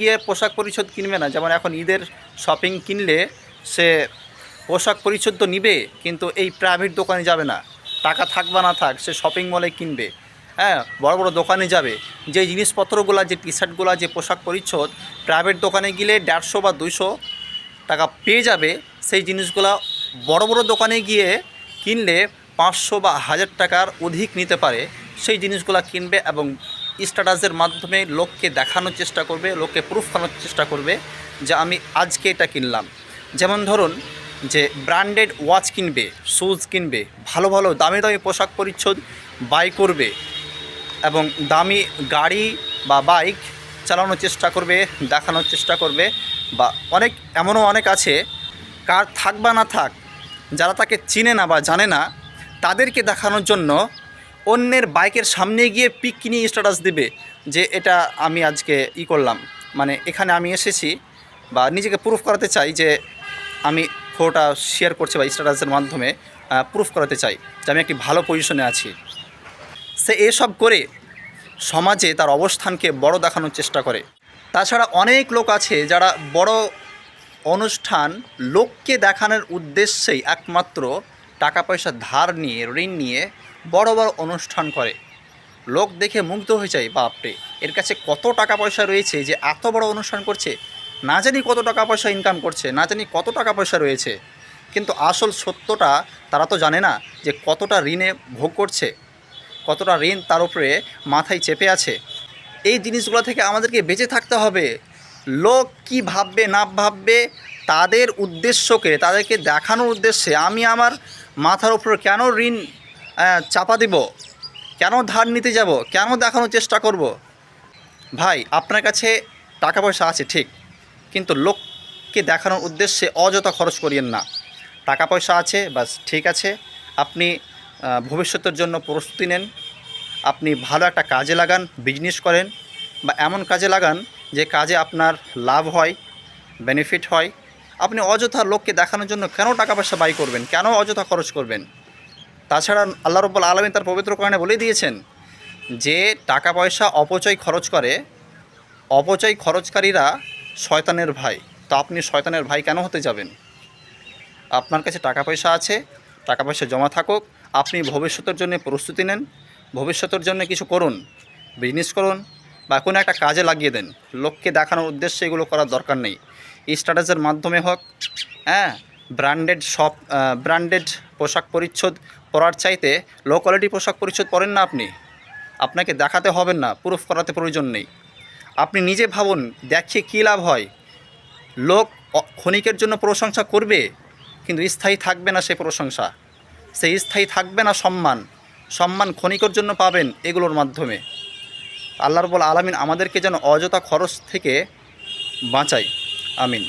গিয়ে পোশাক পরিচ্ছদ কিনবে না। যেমন এখন ঈদের শপিং কিনলে সে পোশাক পরিচ্ছদ তো নিবে, কিন্তু এই প্রাইভেট দোকানে যাবে না। টাকা থাক বা না থাক, সে শপিং মলে কিনবে। হ্যাঁ বড় বড় দোকানে যাবে। যে জিনিসপত্রগুলো, যে টি শার্টগুলো যে পোশাক পরিচ্ছদ প্রাইভেট দোকানে গেলে দেড়শো বা দুইশো টাকা পেয়ে যাবে। সেই জিনিসগুলো বড় বড় দোকানে গিয়ে কিনলে পাঁচশো বা হাজার টাকার অধিক নিতে পারে। সেই জিনিসগুলো কিনবে এবং স্ট্যাটাসের মাধ্যমে লোককে দেখানোর চেষ্টা করবে, লোককে প্রুফ করানোর চেষ্টা করবে যে আমি আজকে এটা কিনলাম। যেমন ধরুন যে ব্র্যান্ডেড ওয়াচ কিনবে শুজ কিনবে, ভালো ভালো দামি দামি পোশাক পরিচ্ছদ বাই করবে এবং দামি গাড়ি বা বাইক চালানোর চেষ্টা করবে, দেখানোর চেষ্টা করবে বা অনেক, এমনও অনেক আছে, কার থাক বা না থাক, যারা তাকে চিনে না বা জানে না, তাদেরকে দেখানোর জন্য অন্যের বাইকের সামনে গিয়ে পিক কিনে স্ট্যাটাস দিবে যে এটা আমি আজকে ই করলাম। মানে এখানে আমি এসেছি বা নিজেকে প্রুফ করাতে চাই যে আমি ফটোটা শেয়ার করছি বা স্ট্যাটাসের মাধ্যমে প্রুফ করাতে চাই যে আমি একটি ভালো পজিশনে আছি। সে এসব করে সমাজে তার অবস্থানকে বড় দেখানোর চেষ্টা করে। তাছাড়া অনেক লোক আছে যারা বড় অনুষ্ঠান লোককে দেখানোর উদ্দেশ্যেই একমাত্র টাকা পয়সা ধার নিয়ে, ঋণ নিয়ে বড় বড় অনুষ্ঠান করে। লোক দেখে মুগ্ধ হয়ে যায়, বাপরে! এর কাছে কত টাকা পয়সা রয়েছে যে এত বড় অনুষ্ঠান করছে? না জানি কত টাকা পয়সা ইনকাম করছে, না জানি কত টাকা পয়সা রয়েছে। কিন্তু আসল সত্যটা তারা তো জানে না যে কতটা ঋণে ভোগ করছে, কতটা ঋণ তার উপরে মাথায় চেপে আছে। এই জিনিসগুলো থেকে আমাদেরকে বেঁচে থাকতে হবে। লোক কি ভাববে, না ভাববে, তাদের উদ্দেশ্যকে, তাদেরকে দেখানোর উদ্দেশ্যে আমি আমার মাথার উপর কেন ঋণ চাপা দিব। কেন ধার নিতে যাব? কেন দেখানোর চেষ্টা করব? ভাই, আপনার কাছে টাকা পয়সা আছে, ঠিক। কিন্তু লোককে দেখানোর উদ্দেশ্যে অযথা খরচ করিয়েন না। টাকা পয়সা আছে বাস ঠিক আছে। আপনি ভবিষ্যতের জন্য প্রস্তুতি নেন। আপনি ভালো একটা কাজে লাগান বিজনেস করেন বা এমন কাজে লাগান যে কাজে আপনার লাভ হয় বেনিফিট হয়। আপনি অযথা লোককে দেখানোর জন্য কেন টাকা পয়সা ব্যয় করবেন? কেন অযথা খরচ করবেন? তাছাড়া আল্লাহ রব্বুল আলমী তার পবিত্র কারণে বলে দিয়েছেন যে টাকা পয়সা অপচয় খরচ করে, অপচয় খরচকারীরা শয়তানের ভাই। তো আপনি শয়তানের ভাই কেন হতে যাবেন? আপনার কাছে টাকা পয়সা আছে, টাকা পয়সা জমা থাকুক, আপনি ভবিষ্যতের জন্য প্রস্তুতি নেন, ভবিষ্যতের জন্য কিছু করুন বিজনেস করুন, বা কোনো একটা কাজে লাগিয়ে দেন। লোককে দেখানোর উদ্দেশ্যে এগুলো করার দরকার নেই। স্ট্যাটাসের মাধ্যমে হোক হ্যাঁ ব্র্যান্ডেড শপ ব্র্যান্ডেড পোশাক পরিচ্ছদ পরার চাইতে লো কোয়ালিটি পোশাক পরিচ্ছদ পরেন না আপনি। আপনাকে দেখাতে হবে না প্রুফ করাতে প্রয়োজন নেই। আপনি নিজে ভাবুন, দেখিয়ে কী লাভ হয়? লোক ক্ষণিকের জন্য প্রশংসা করবে, কিন্তু স্থায়ী থাকবে না সেই প্রশংসা। সেই স্থায়ী থাকবে না সম্মান। সম্মান ক্ষণিকের জন্য পাবেন এগুলোর মাধ্যমে। আল্লাহর বল আলামিন আমাদেরকে যেন অযথা খরচ থেকে বাঁচাই আমিন।